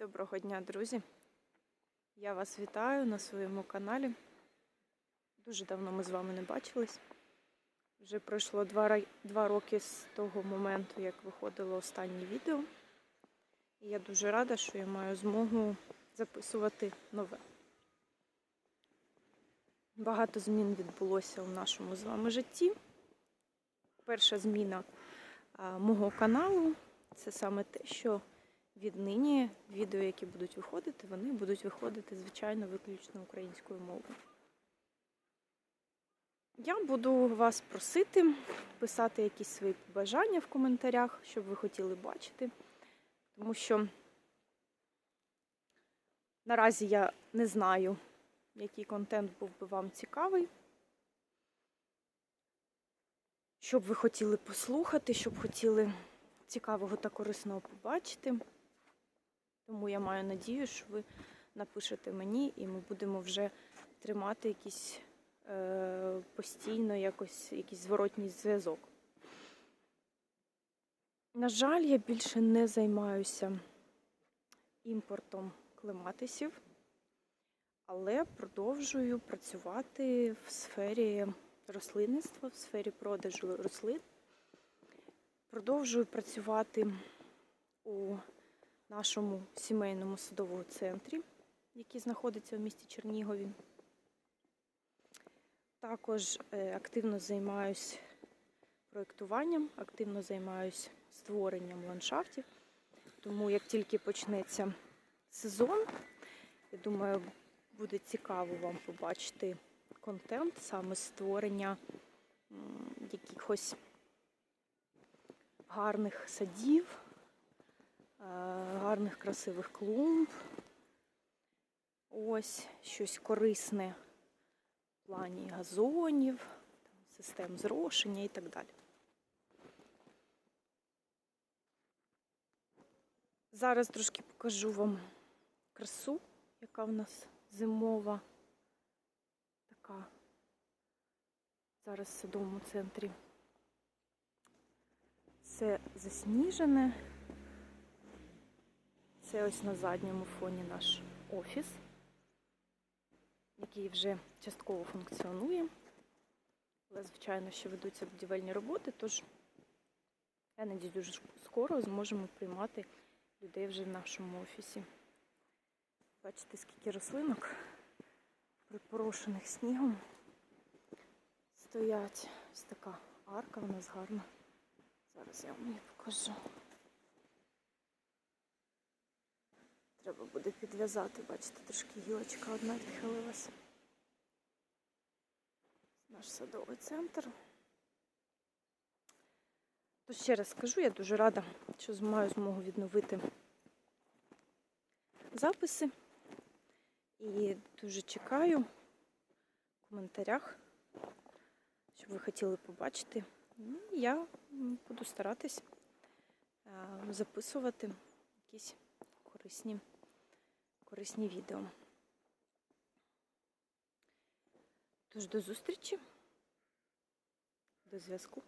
Доброго дня, друзі! Я вас вітаю на своєму каналі. Дуже давно ми з вами не бачились. Вже пройшло два, два роки з того моменту, як виходило останнє відео. І я дуже рада, що я маю змогу записувати нове. Багато змін відбулося у нашому з вами житті. Перша зміна а, мого каналу це саме те, що віднині відео, які будуть виходити, вони будуть виходити, звичайно, виключно українською мовою. Я буду вас просити писати якісь свої побажання в коментарях, щоб ви хотіли бачити. Тому що наразі я не знаю, який контент був би вам цікавий. Що б ви хотіли послухати, що б хотіли цікавого та корисного побачити. Тому я маю надію, що ви напишете мені, і ми будемо вже тримати якийсь е, постійно якось, якийсь зворотній зв'язок. На жаль, я більше не займаюся імпортом клематисів, але продовжую працювати в сфері рослинництва, в сфері продажу рослин. Продовжую працювати у нашому сімейному садовому центрі, який знаходиться в місті Чернігові. Також е, активно займаюся проєктуванням, активно займаюся створенням ландшафтів. Тому як тільки почнеться сезон, я думаю, буде цікаво вам побачити контент, саме створення якихось гарних садів, гарних красивих клумб. Ось щось корисне в плані газонів, систем зрошення і так далі. Зараз трошки покажу вам красу, яка в нас зимова, така зараз в садовому центрі. Це засніжене. Це ось на задньому фоні наш офіс, який вже частково функціонує. Але, звичайно, ще ведуться будівельні роботи, тож я надіюсь, дуже скоро зможемо приймати людей вже в нашому офісі. Бачите, скільки рослинок припорошених снігом стоять. Ось така арка в нас гарна. Зараз я вам її покажу. Треба буде підв'язати, бачите, трошки гілочка одна відхилилася. Наш садовий центр. То ще раз скажу, я дуже рада, що маю змогу відновити записи. І дуже чекаю в коментарях, що ви хотіли побачити. Ну, і я буду старатись е, записувати якісь корисні, корисні відео. Тож до зустрічі, до зв'язку.